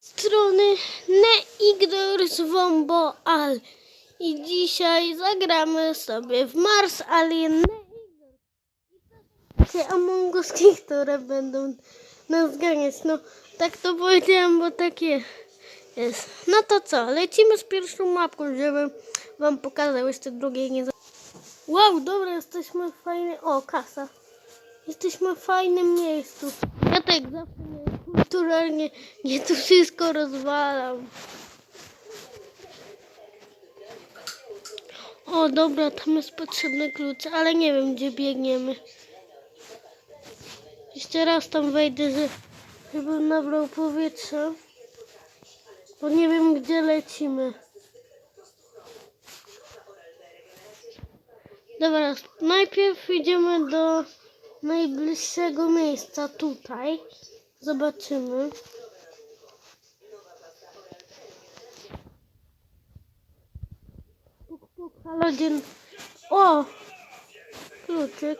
strony Neigdor z Wombo Al. I dzisiaj zagramy sobie w Mars Alien są Among Uski, które będą nas ganiać. No, tak to powiedziałem, bo takie jest. No to co, lecimy z pierwszą mapką, żeby wam pokazał jeszcze drugiej nie. Wow, dobra, jesteśmy w fajnym... O, kasa. Jesteśmy w fajnym miejscu. Tak zawsze nie, kulturalnie nie tu wszystko rozwalam. O, dobra, tam jest potrzebny klucz, ale nie wiem, gdzie biegniemy. Jeszcze raz tam wejdę, że, żebym nabrał powietrza. Bo nie wiem, gdzie lecimy. Dobra, najpierw idziemy do najbliższego miejsca tutaj. Zobaczymy. Puk, puk, halo. O! Kluczyk.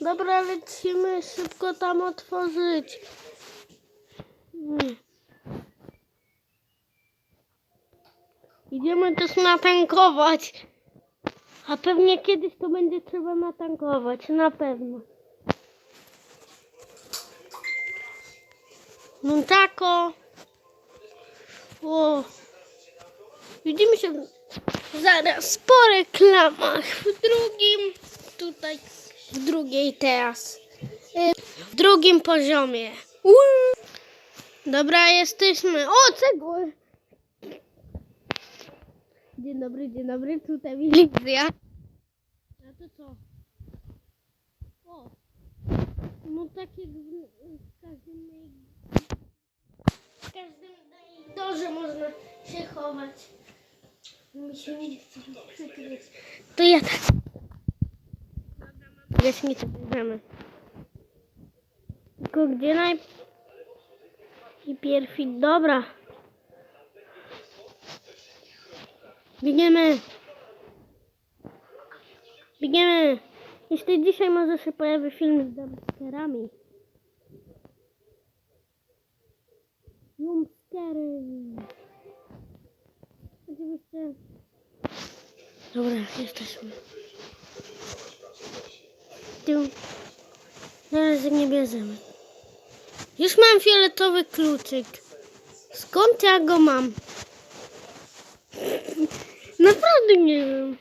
Dobra, lecimy szybko tam otworzyć. Nie. Idziemy też natankować. A pewnie kiedyś to będzie trzeba natankować, na pewno. No tako. O. Widzimy się zaraz po reklamach. W drugim, tutaj, w drugiej teraz. Y, W drugim poziomie. Uuu. Dobra, jesteśmy. O, cegły. Dzień dobry, dzień dobry, tutaj milicja. A to co? O! No tak w, w każdym w każdym dorze można się chować. Mi się nie chce przykryć. To ja tak. Gaśnicę bierzemy. Tylko gdzie naj... I pierwi... Dobra. Biegniemy. Biegniemy. Jeszcze dzisiaj może się pojawi film z dumpsterami. Dumpstery. Oczywiście. Dobra, jesteśmy. Tu. Zaraz nie bierzemy. Już mam fioletowy kluczyk. Skąd ja go mam? Naprawdę nie wiem.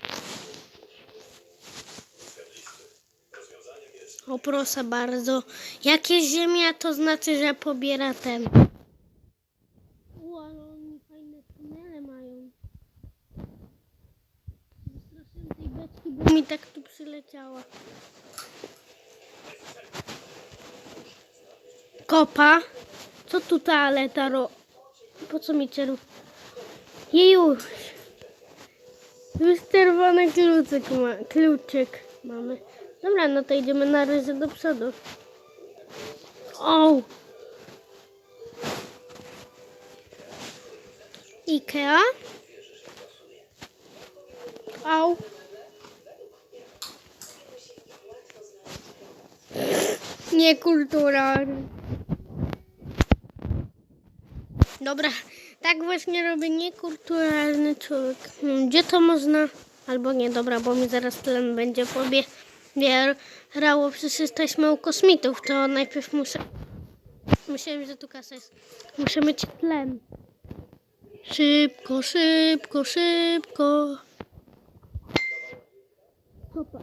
O proszę bardzo. Jakie ziemia to znaczy, że pobiera ten. U, ale oni fajne tunele mają. Wystraszyłem tej beczki, bo mi tak tu przyleciała. Kopa. Co tu toaleta ro... Po co mi czeru... Jejuś. Już czerwony kluczyk, ma, mamy. Dobra, no to idziemy na razie do przodu. O! Ikea. Au. Niekulturalny. Dobra, tak właśnie robi niekulturalny człowiek. Hmm, Gdzie to można? Albo nie, dobra, bo mi zaraz tlen będzie pobierało. Przecież jesteśmy u kosmitów, to najpierw muszę... Myślałem, że tu kasa jest. Muszę mieć tlen. Szybko, szybko, szybko. Hopa.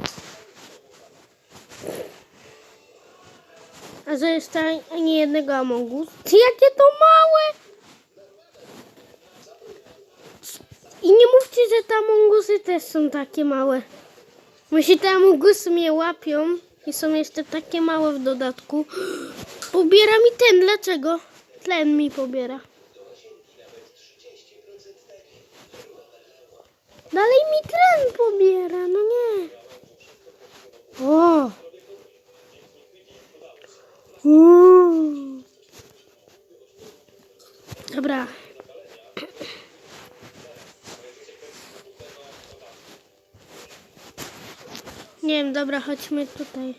A ani jednego amongus. Jakie to małe! I nie mówcie, że te amongusy też są takie małe. Myślę, te amongusy mnie łapią i są jeszcze takie małe w dodatku. Pobiera mi ten, dlaczego? Tlen mi pobiera. Dalej mi tlen pobiera, no nie. O! Uuu. Dobra. Nie wiem, dobra, chodźmy tutaj.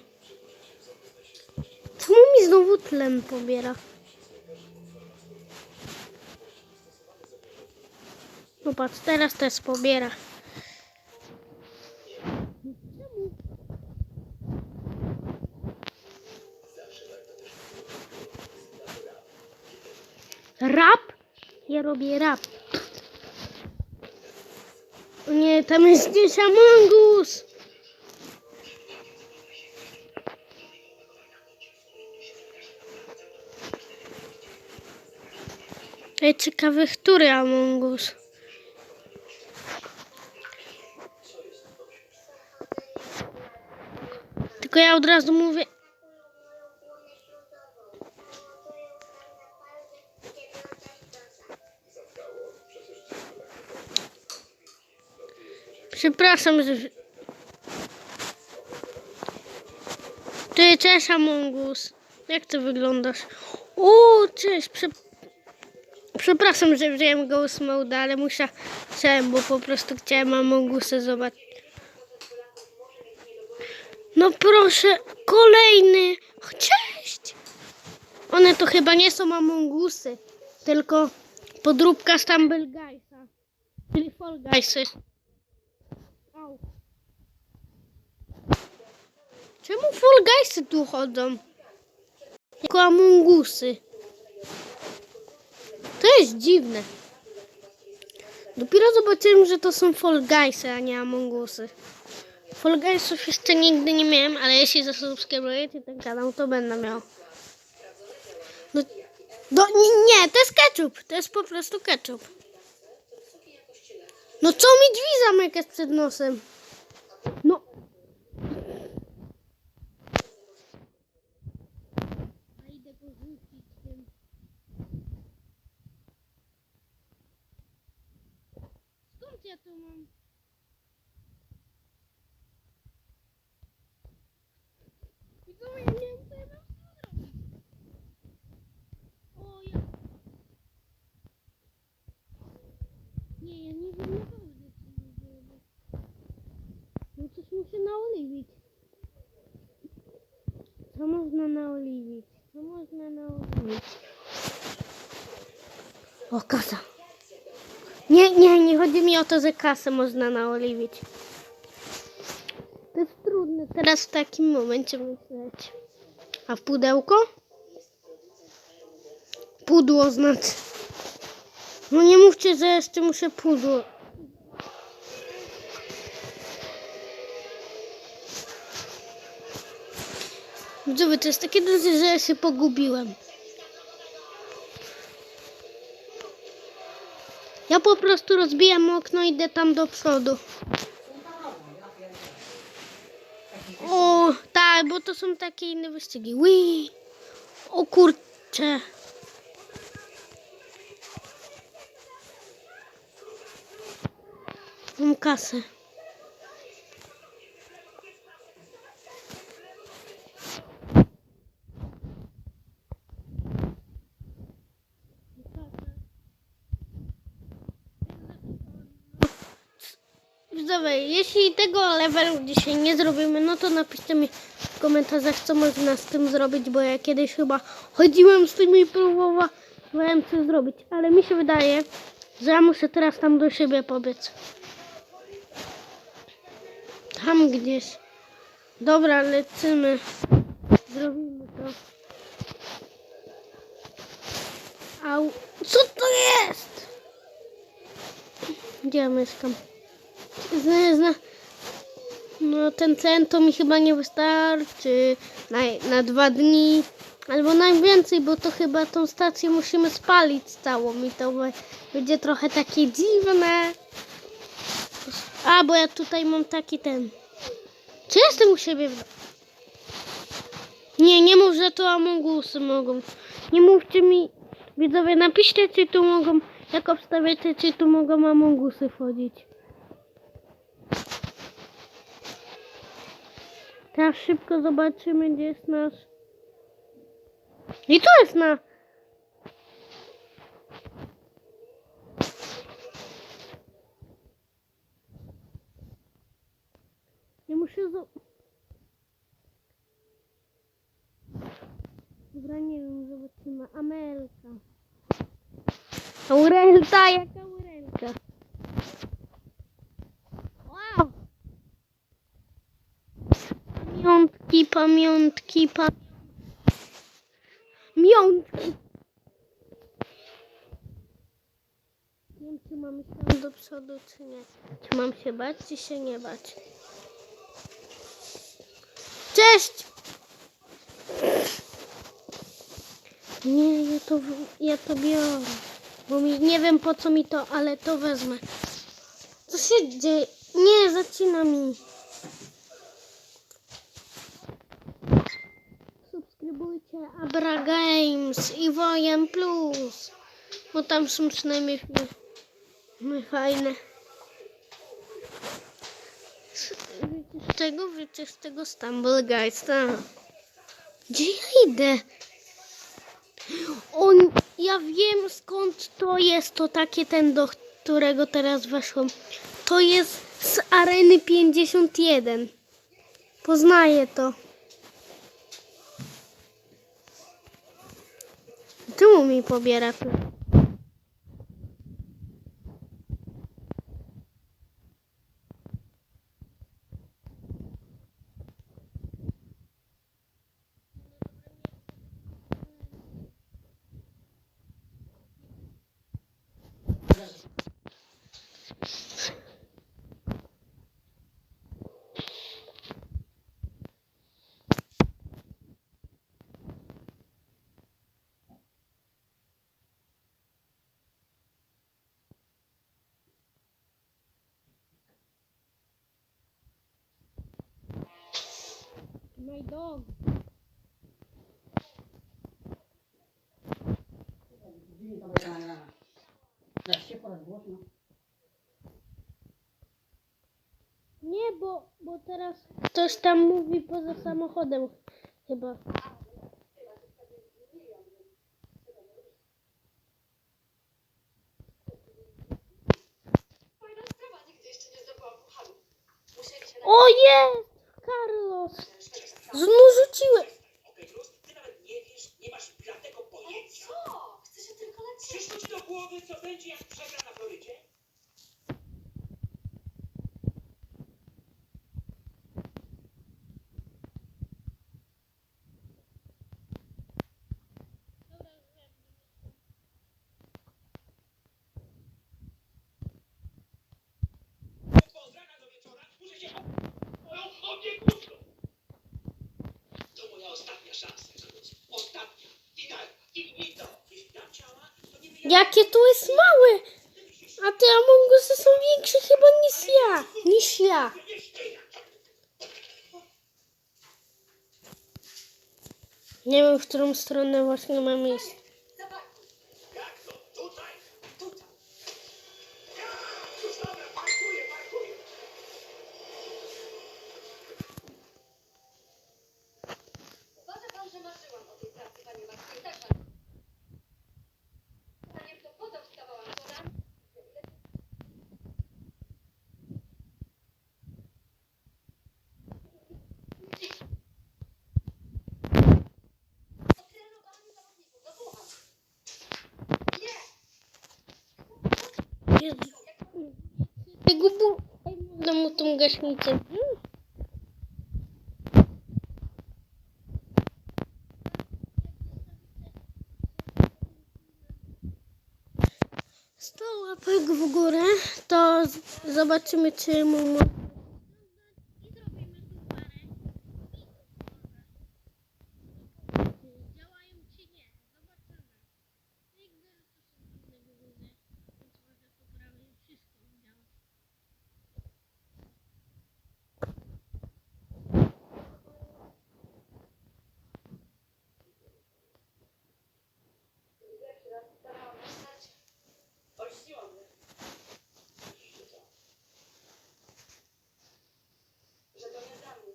Czemu mi znowu tlen pobiera? No patrz, teraz też pobiera. Rap? Ja robię rap. Nie, tam jest gdzieś Ej, ciekawy, który Amongus? Tylko ja od razu mówię. Przepraszam, że... Ty, cześć Amongus. Jak ty wyglądasz? O, cześć, prze... Przepraszam, że wziąłem Ghost Mode, ale musiałem, bo po prostu chciałem Amongusa zobaczyć. No proszę, kolejny. Cześć! One to chyba nie są Amongusy, tylko podróbka Stumble Guysa. Czyli Fall Guysy. Czemu Fall Guysy tu chodzą? Jako Amongusy. To jest dziwne. Dopiero zobaczyłem, że to są Fall Guysy, a nie Amongusy. Fall Guysów jeszcze nigdy nie miałem, ale jeśli zasubskrybujecie ten kanał, to będę miał. No, do, nie, nie, to jest ketchup. To jest po prostu ketchup. No co mi drzwi zamykasz przed nosem? No. A idę go rzucić tym. Skąd ja to mam? Widzowie, ja nie wiem, co ja mam zrobić. O, ja... Nie, ja nie wiem naprawdę, co mam zrobić. No coś muszę naoliwić. Co można naoliwić? Co można naoliwić? O, kasa. Nie, nie, nie chodzi mi o to, że kasę można naoliwić. To jest trudne teraz w takim momencie myśleć. A w pudełko? Pudło znaczy. No nie mówcie, że jeszcze muszę pudło. Widzowie, to jest takie duże, że ja się pogubiłem. Ja po prostu rozbijam okno i idę tam do przodu. O, tak, bo to są takie inne wyścigi. Ui. O kurcze. Mam kasę. Widzowie, jeśli tego levelu dzisiaj nie zrobimy, no to napiszcie mi w komentarzach, co można z tym zrobić, bo ja kiedyś chyba chodziłem z tym i próbowałem coś zrobić, ale mi się wydaje, że ja muszę teraz tam do siebie pobiec. Tam gdzieś. Dobra, lecimy. Zrobimy to. Au. Co to jest? Gdzie ja mieszkam? Zna, zna. No ten cen to mi chyba nie wystarczy na, na dwa dni. Albo najwięcej, bo to chyba tą stację musimy spalić całą i to będzie trochę takie dziwne. A, bo ja tutaj mam taki ten. Czy jestem u siebie? Nie, nie mów, że to Amongusy mogą. Nie mówcie mi, widzowie, napiszcie, czy tu mogą, jak obstawiacie, czy tu mogą Amongusy wchodzić. Teraz szybko zobaczymy, gdzie jest nasz. I tu jest na. Nie muszę zo... Dobra, nie wiem, zobaczymy. Amelka. Aurelka, jaka Aurelka? Wow! Pamiątki, pamiątki. Miątki. Nie wiem, czy mam do przodu, czy nie. Czy mam się bać, czy się nie bać. Cześć! Nie, ja to, ja to biorę. Bo mi, nie wiem po co mi to, ale to wezmę. Co się dzieje? Nie, zacina mi. Abra Games i Wojen Plus. Bo tam są przynajmniej filmy fajne. Wiecie z czego? Wiecie z tego Stumble Guys, tak. Gdzie ja idę? On, ja wiem skąd to jest, to takie ten, do którego teraz weszłam. To jest z areny 51. Poznaję to. Czemu mi pobiera My dog. Nie, bo, bo teraz ktoś tam mówi poza samochodem chyba. O jest! Carlos! Znów ty nawet nie wiesz, nie masz bladego pojęcia. Co? Chcę się tylko. Przyszło ci do głowy, co będzie, jak przegra na Florydzie? Od rana do wieczora muszę się o, o, Jakie tu jest małe! A te Amongusy są większe chyba niż ja. Niż ja. Nie wiem, w którą stronę właśnie mam iść. Zapakuj. Jak to? Tutaj? Tutaj. Ja! Już dobra, parkuję, parkuję. Uważa pan, że marzyłam o tej pracy, panie Marcin. Tak, pan. Zanim to potem wstawałam co ran. Trenowaniu zawodników. No słucham. Nie! Jezu. Tego bu... Ej, Można mu tą gaśnicę. wziąć? Sto łapek w górę, to zobaczymy, czy mu... mo- Działają czy nie? Zobaczymy. Nigdy to są trudne wyróżnie, więc może poprawię wszystko działa. Olśniło mnie. że to nie dla mnie.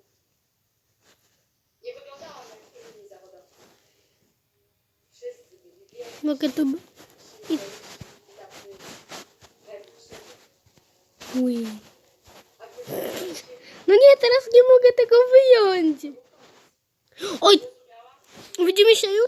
Nie wyglądałam jak inni zawodowcy. Wszyscy byli biegli, Mogę tu... b- I... tacy pewni siebie. Ui. A gdy No nie,